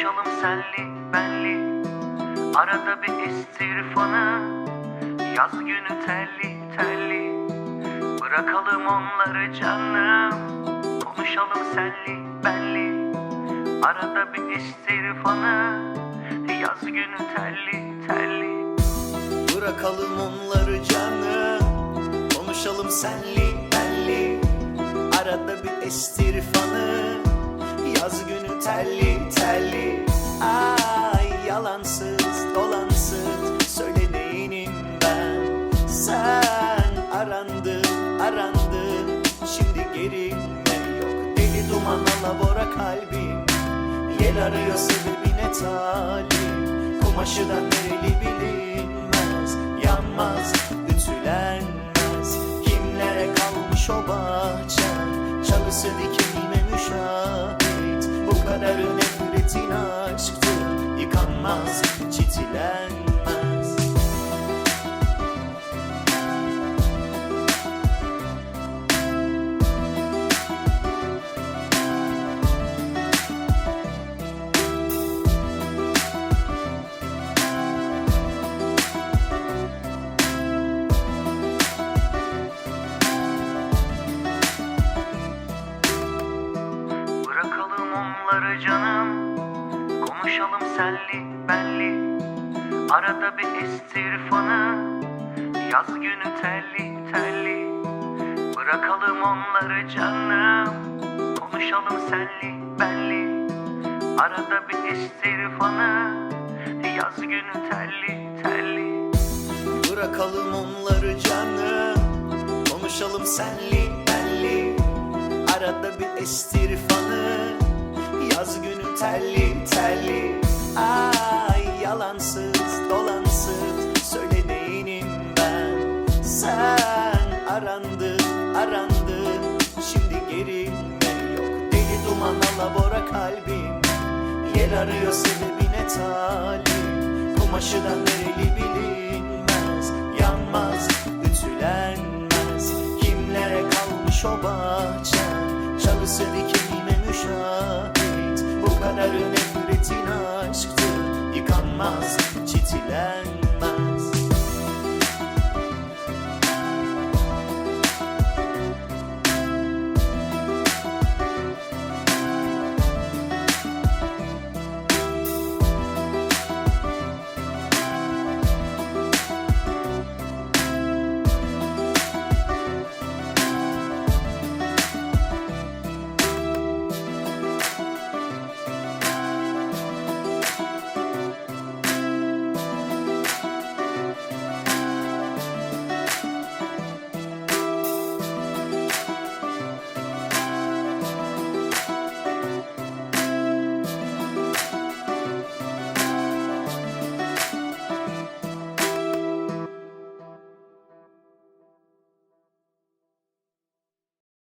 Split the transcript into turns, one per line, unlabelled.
Konuşalım senli benli. Arada bir istirfanı Yaz günü telli telli. Bırakalım onları canım Konuşalım senli benli. Arada bir istirfanı Yaz günü telli telli.
Bırakalım onları canım Konuşalım senli benli. Arada bir estirfanı Yaz günü telli telli duman alabora kalbim Yel arıyor sebebine talim Kumaşıdan nereli bilinmez Yanmaz, ütülenmez. Kimlere kalmış o bahçe Çalısı dikenime müşahit. Bu kadarı nefretin aşktır Yıkanmaz, çitilenmez
Bırakalım onları canım. Konuşalım senli benli Arada bir istirfanı Yaz günü telli telli. Bırakalım onları canım. Konuşalım senli benli Arada bir istirfanı Yaz günü telli telli.
Bırakalım onları canım. Konuşalım senli benli Arada bir estirfanı Yaz günü telli telli Ay yalansız dolansız Söyle neyinim ben. Sen arandın arandın Şimdi gerilme yok? Deli duman alabora kalbim. Yel arıyor sebebine talim Kumaşıdan nereli bilinmez Yanmaz, ütülenmez. Kimlere kalmış o bahçe? Çalısı müşahit Kadarı nefretin aşktır. Yıkanmaz, çitilenmez